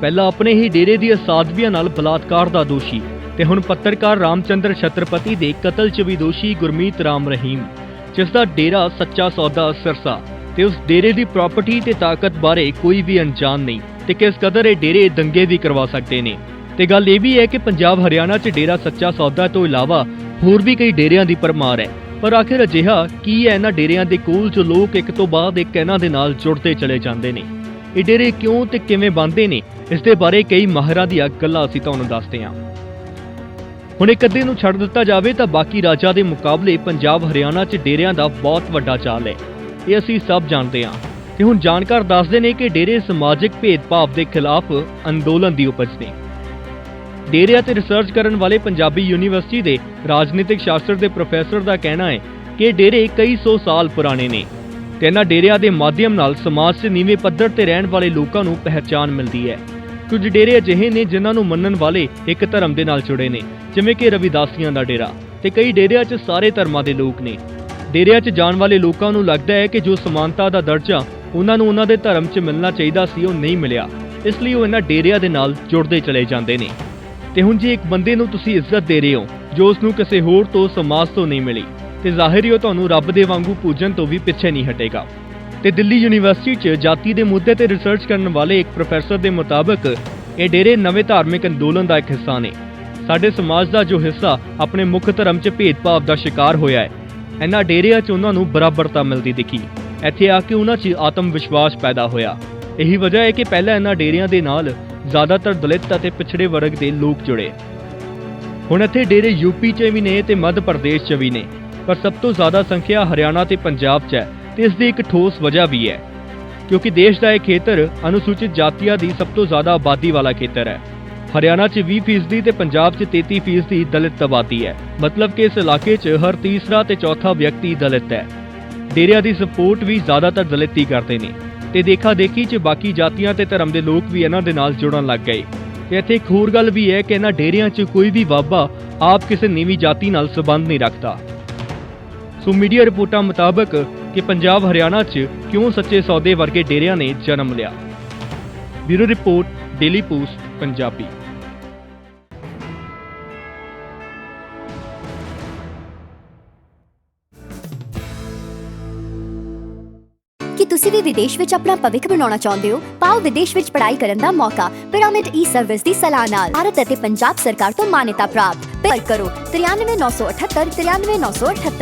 ਪਹਿਲਾਂ ਆਪਣੇ ਹੀ ਡੇਰੇ ਦੀ ਅਸਾਧਵੀਆਂ ਨਾਲ ਬਲਾਤਕਾਰ ਦਾ ਦੋਸ਼ੀ ਤੇ ਹੁਣ ਪੱਤਰਕਾਰ ਰਾਮਚੰਦਰ ਛਤਰਪਤੀ ਦੇ ਕਤਲ 'ਚ ਵੀ ਦੋਸ਼ੀ ਗੁਰਮੀਤ ਰਾਮ ਰਹੀਮ, ਜਿਸ ਦਾ ਡੇਰਾ ਸੱਚਾ ਸੌਦਾ ਸਰਸਾ ਤੇ ਉਸ ਡੇਰੇ ਦੀ ਪ੍ਰਾਪਰਟੀ ਤੇ ਤਾਕਤ ਬਾਰੇ ਕੋਈ ਵੀ ਅਣਜਾਣ ਨਹੀਂ ਤੇ ਕਿਸ ਕਦਰ ਇਹ ਡੇਰੇ ਦੰਗੇ ਵੀ ਕਰਵਾ ਸਕਦੇ ਨੇ। ਤੇ ਗੱਲ ਇਹ ਵੀ ਹੈ ਕਿ ਪੰਜਾਬ ਹਰਿਆਣਾ 'ਚ ਡੇਰਾ ਸੱਚਾ ਸੌਦਾ ਤੋਂ ਇਲਾਵਾ ਹੋਰ ਵੀ ਕਈ ਡੇਰਿਆਂ ਦੀ ਪਰਮਾਰ ਹੈ। ਪਰ ਆਖਿਰ ਅਜਿਹਾ ਕੀ ਹੈ ਇਹਨਾਂ ਡੇਰਿਆਂ ਦੇ ਕੋਲ ਜੋ ਲੋਕ ਇੱਕ ਤੋਂ ਬਾਅਦ ਇੱਕ ਇਹਨਾਂ ਦੇ ਨਾਲ ਜੁੜਦੇ ਚਲੇ ਜਾਂਦੇ ਨੇ? ਇਹ ਡੇਰੇ ਕਿਉਂ ਤੇ ਕਿਵੇਂ ਬਣਦੇ ਨੇ? ਇਸ ਦੇ ਬਾਰੇ ਕਈ ਮਾਹਿਰਾਂ ਦੀਆਂ ਗੱਲਾਂ ਅਸੀਂ ਤੁਹਾਨੂੰ ਦੱਸਦੇ ਹਾਂ। ਹੁਣ ਇੱਕ ਅੱਧੇ ਨੂੰ ਛੱਡ ਦਿੱਤਾ ਜਾਵੇ ਤਾਂ ਬਾਕੀ ਰਾਜਾਂ ਦੇ ਮੁਕਾਬਲੇ ਪੰਜਾਬ ਹਰਿਆਣਾ 'ਚ ਡੇਰਿਆਂ ਦਾ ਬਹੁਤ ਵੱਡਾ ਚਾਲ ਹੈ। ਇਹ ਅਸੀਂ ਸਭ ਜਾਣਦੇ ਹਾਂ। ਤੇ ਹੁਣ ਜਾਣਕਾਰ ਦੱਸਦੇ ਨੇ ਕਿ ਡੇਰੇ ਸਮਾਜਿਕ ਭੇਦਭਾਵ ਦੇ ਖਿਲਾਫ ਅੰਦੋਲਨ ਦੀ ਉਪਜ ਨੇ। ਡੇਰਿਆਂ ਤੇ ਰਿਸਰਚ ਕਰਨ ਵਾਲੇ ਪੰਜਾਬੀ ਯੂਨੀਵਰਸਿਟੀ ਦੇ ਰਾਜਨੀਤਿਕ ਸ਼ਾਸਤਰ ਦੇ ਪ੍ਰੋਫੈਸਰ ਦਾ ਕਹਿਣਾ ਹੈ ਕਿ ਇਹ ਡੇਰੇ ਕਈ ਸੌ ਸਾਲ ਪੁਰਾਣੇ ਨੇ। ਤੇ ਇਹਨਾਂ ਡੇਰਿਆਂ ਦੇ ਮਾਧਿਅਮ ਨਾਲ ਸਮਾਜ 'ਚ ਨੀਵੇਂ ਪੱਧਰ ਤੇ ਰਹਿਣ ਵਾਲੇ ਲੋਕਾਂ ਨੂੰ ਪਹਿਚਾਨ ਮਿਲਦੀ ਹੈ। ਕੁਝ ਡੇਰੇ ਅਜਿਹੇ ਨੇ ਜਿਨ੍ਹਾਂ ਨੂੰ ਮੰਨਣ ਵਾਲੇ ਇੱਕ ਧਰਮ ਦੇ ਨਾਲ ਜੁੜੇ ਨੇ, ਜਿਵੇਂ ਕਿ ਰਵਿਦਾਸੀਆਂ ਦਾ ਡੇਰਾ ਤੇ ਕਈ ਡੇਰਿਆਂ 'ਚ ਸਾਰੇ ਧਰਮਾਂ ਦੇ ਲੋਕ ਨੇ। ਡੇਰਿਆਂ 'ਚ ਜਾਣ ਵਾਲੇ ਲੋਕਾਂ ਨੂੰ ਲੱਗਦਾ ਹੈ ਕਿ ਜੋ ਸਮਾਨਤਾ ਦਾ ਦਰਜਾ ਉਹਨਾਂ ਨੂੰ ਉਹਨਾਂ ਦੇ ਧਰਮ 'ਚ ਮਿਲਣਾ ਚਾਹੀਦਾ ਸੀ, ਉਹ ਨਹੀਂ ਮਿਲਿਆ। ਇਸ ਲਈ ਉਹ ਇਹਨਾਂ ਡੇਰਿਆਂ ਦੇ ਨਾਲ ਜੁੜਦੇ ਚਲੇ ਜਾਂਦੇ ਨੇ। ਤੇ ਹੁਣ ਜੇ ਇੱਕ ਬੰਦੇ ਨੂੰ ਤੁਸੀਂ ਇੱਜ਼ਤ ਦੇ ਰਹੇ ਹੋ, ਜੋ ਉਸ ਨੂੰ ਕਿਸੇ ਹੋਰ ਤੋਂ, ਸਮਾਜ ਤੋਂ ਨਹੀਂ ਮਿਲੀ। ਤੇ ਜ਼ਾਹਿਰ ਹੀ ਉਹ ਤੁਹਾਨੂੰ ਰੱਬ ਦੇ ਵਾਂਗੂ ਪੂਜਣ ਤੋਂ ਵੀ ਪਿੱਛੇ ਨਹੀਂ ਹਟੇਗਾ। ਤੇ ਦਿੱਲੀ ਯੂਨੀਵਰਸਿਟੀ 'ਚ ਜਾਤੀ ਦੇ ਮੁੱਦੇ ਤੇ ਰਿਸਰਚ ਕਰਨ ਵਾਲੇ ਇੱਕ ਪ੍ਰੋਫੈਸਰ ਦੇ ਮੁਤਾਬਕ, ਇਹ ਡੇਰੇ ਨਵੇਂ ਧਾਰਮਿਕ ਅੰਦੋਲਨ ਦਾ ਇੱਕ ਹਿੱਸਾ ਨੇ। ਸਾਡੇ ਸਮਾਜ ਦਾ ਜੋ ਹਿੱਸਾ, ਆਪਣੇ ਮੁੱਖ ਧਰਮ 'ਚ ਭੇਦਭਾਵ ਦਾ ਸ਼ਿਕਾਰ ਹੋਇਆ ਹੈ। ਇਹਨਾਂ ਡੇਰਿਆਂ 'ਚ ਉਹਨਾਂ ਨੂੰ ਬਰਾਬਰਤਾ ਮਿਲਦੀ ਦਿਖੀ। ਇੱਥੇ ਆ ਕੇ ਉਹਨਾਂ 'ਚ ਆਤਮ ਵਿਸ਼ਵਾਸ ਪੈਦਾ ਹੋਇਆ। ਇਹੀ ਵਜ੍ਹਾ ਹੈ ਕਿ ਪਹਿਲਾਂ ਇਹਨਾਂ ਡੇਰਿਆਂ ਦੇ ਨਾਲ ਜ਼ਿਆਦਾਤਰ ਦਲਿਤ ਅਤੇ ਪਿਛੜੇ ਵਰਗ ਦੇ ਲੋਕ ਜੁੜੇ। ਹੁਣ ਇੱਥੇ ਡੇਰੇ ਯੂਪੀ 'ਚ ਵੀ ਨੇ ਤੇ ਮੱਧ ਪ੍ਰਦੇਸ਼ 'ਚ ਵੀ ਨੇ। ਪਰ ਸਭ ਤੋਂ ਜ਼ਿਆਦਾ ਸੰਖਿਆ ਹਰਿਆਣਾ ਤੇ ਪੰਜਾਬ 'ਚ ਹੈ ਤੇ ਇਸ ਦੀ ਇੱਕ ਠੋਸ ਵਜ੍ਹਾ ਵੀ ਹੈ, ਕਿਉਂਕਿ ਦੇਸ਼ ਦਾ ਇਹ ਖੇਤਰ ਅਨੁਸੂਚਿਤ ਜਾਤੀਆਂ ਦੀ ਸਭ ਤੋਂ ਜ਼ਿਆਦਾ ਆਬਾਦੀ ਵਾਲਾ ਖੇਤਰ ਹੈ। ਹਰਿਆਣਾ 'ਚ 20% ਤੇ ਪੰਜਾਬ 'ਚ 33% ਦਲਿਤ ਆਬਾਦੀ ਹੈ, ਮਤਲਬ ਕਿ ਇਸ ਇਲਾਕੇ 'ਚ ਹਰ ਤੀਸਰਾ ਤੇ ਚੌਥਾ ਵਿਅਕਤੀ ਦਲਿਤ ਹੈ। ਡੇਰਿਆਂ ਦੀ ਸਪੋਰਟ ਵੀ ਜ਼ਿਆਦਾਤਰ ਦਲਿਤ ਹੀ ਕਰਦੇ ਨੇ ਤੇ ਦੇਖਾ ਦੇਖੀ 'ਚ ਬਾਕੀ ਜਾਤੀਆਂ ਤੇ ਧਰਮ ਦੇ ਲੋਕ ਵੀ ਇਹਨਾਂ ਦੇ ਨਾਲ ਜੁੜਨ ਲੱਗ ਗਏ। ਤੇ ਇੱਥੇ ਇੱਕ ਹੋਰ ਗੱਲ ਵੀ ਹੈ ਕਿ ਇਹਨਾਂ ਡੇਰਿਆਂ 'ਚ ਕੋਈ ਵੀ ਬਾਬਾ ਆਪ ਕਿਸੇ ਨੀਵੀਂ ਜਾਤੀ ਨਾਲ ਸੰਬੰਧ ਨਹੀਂ ਰੱਖਦਾ। ਸੋ ਮੀਡੀਆ ਰਿਪੋਰਟਾਂ ਮੁਤਾਬਕ ਕਿ ਪੰਜਾਬ ਹਰਿਆਣਾ 'ਚ ਕਿਉਂ ਸੱਚੇ ਸੌਦੇ ਵਰਗੇ ਡੇਰਿਆਂ ਨੇ ਜਨਮ ਲਿਆ? Bureau report, Daily Post, Punjabi. ਕੀ ਤੁਸੀਂ ਵੀ ਵਿਦੇਸ਼ ਵਿੱਚ ਆਪਣਾ ਭਵਿੱਖ ਬਣਾਉਣਾ ਚਾਹੁੰਦੇ ਹੋ? ਪਾਓ ਵਿਦੇਸ਼ ਵਿੱਚ ਪੜ੍ਹਾਈ ਕਰਨ ਦਾ ਮੌਕਾ, ਪਿਰਾਮਿਡ ਈ ਸਰਵਿਸ ਦੀ ਸਲਾਹ ਨਾਲ। ਭਾਰਤ ਅਤੇ ਪੰਜਾਬ ਸਰਕਾਰ ਤੋਂ ਮਾਨਤਾ ਪ੍ਰਾਪਤ। ਪਰ ਕਰੋ 93978 93978